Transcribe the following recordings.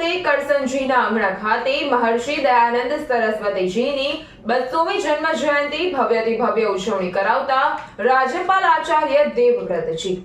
ખાતે કરસનજીના આંગણા ખાતે મહર્ષિ દયાનંદ સરસ્વતીજીની બસોમી જન્મ જયંતિ ભવ્યથી ભવ્ય ઉજવણી કરાવતા રાજ્યપાલ આચાર્ય દેવવ્રતજી.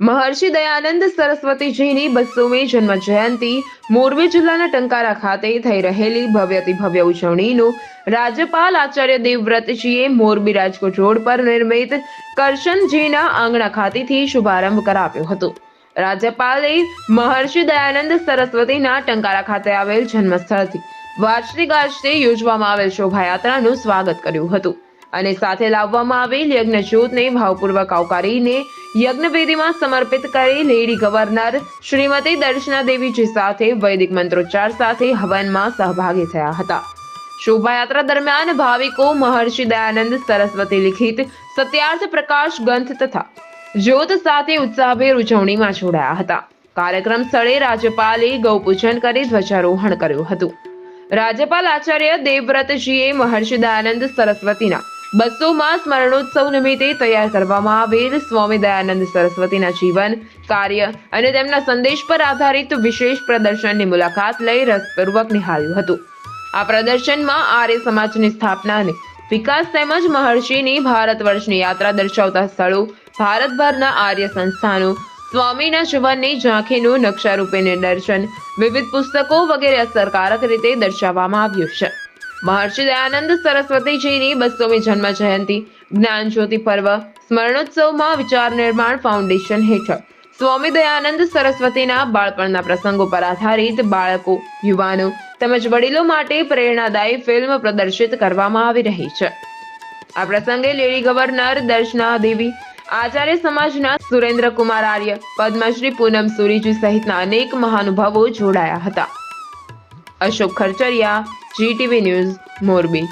મહર્ષિ દયાનંદ સરસ્વતીજીની બસોમી જન્મ જયંતિ મોરબી જિલ્લાના ટંકારા ખાતે થઈ રહેલી ભવ્યથી ભવ્ય ઉજવણીનું રાજ્યપાલ આચાર્ય દેવવ્રતજીએ મોરબી રાજકોટ રોડ પર નિર્મિત કરશનજીના આંગણા ખાતેથી શુભારંભ કરાવ્યો હતો. રાજ્યપાલે મહર્ષિ દયાનંદ સરસ્વતીના ટંકારા ખાતે આવેલ જન્મસ્થળથી વાજતે ગાજતે યોજવામાં આવેલ શોભાયાત્રાનું સ્વાગત કર્યું હતું અને સાથે લાવવામાં આવેલ યજ્ઞ જ્યોતને ભાવપૂર્વક આવકારીને યજ્ઞવેદીમાં સમર્પિત કરી લેડી ગવર્નર શ્રીમતી દર્શના દેવીજી સાથે વૈદિક મંત્રોચ્ચાર સાથે હવનમાં સહભાગી થયા હતા. શોભાયાત્રા દરમિયાન ભાવિકો, મહર્ષિ દયાનંદ, સરસ્વતી લિખિત, સત્યાર્થ પ્રકાશ ગ્રંથ તથા જ્યોત સાથે ઉત્સાહભેર ઉજવણીમાં જોડાયા હતા. કાર્યક્રમ સ્થળે રાજ્યપાલે ગૌપૂજન કરી ધ્વજારોહણ કર્યું હતું. રાજ્યપાલ આચાર્ય દેવવ્રતજીએ મહર્ષિ દયાનંદ, સરસ્વતીના બસોમાં સ્મરણોત્સવ નિમિત્તે તૈયાર કરવામાં આવેલ સ્વામી દયાનંદ સરસ્વતીના જીવન, કાર્ય અને તેમના સંદેશ પર આધારિત વિશેષ પ્રદર્શનની મુલાકાત લઈ રસપૂર્વક નિહાળ્યું હતું. આ પ્રદર્શનમાં આર્ય સમાજની સ્થાપના અને વિકાસ તેમજ મહર્ષિની ભારત વર્ષની યાત્રા દર્શાવતા સ્થળો, ભારતભરના આર્ય સંસ્થાનો, સ્વામીના જીવનની ઝાંખીનું નકશારૂપે નિદર્શન, વિવિધ પુસ્તકો વગેરે અસરકારક રીતે દર્શાવવામાં આવ્યું છે. મહર્ષિ દયાનંદ સરસ્વતીજીની બસોમી જન્મ જયંતિ. જ્ઞાન જ્યોતિ પર્વ, સ્મરણોત્સવમાં વિચાર નિર્માણ ફાઉન્ડેશન હેઠળ. સ્વામી દયાનંદ સરસ્વતીના બાળપણના પ્રસંગો પર આધારિત બાળકો, યુવાનો તેમજ વડીલો માટે પ્રેરણાદાયી ફિલ્મ પ્રદર્શિત કરવામાં આવી રહી છે. આ પ્રસંગે લેડી ગવર્નર દર્શના દેવી, આચાર્ય સમાજના સુરેન્દ્ર કુમાર આર્ય, પદ્મશ્રી પૂનમ સુરીજી સહિતના અનેક મહાનુભાવો જોડાયા હતા. Ashok Kharchariya GTV News, Morbi.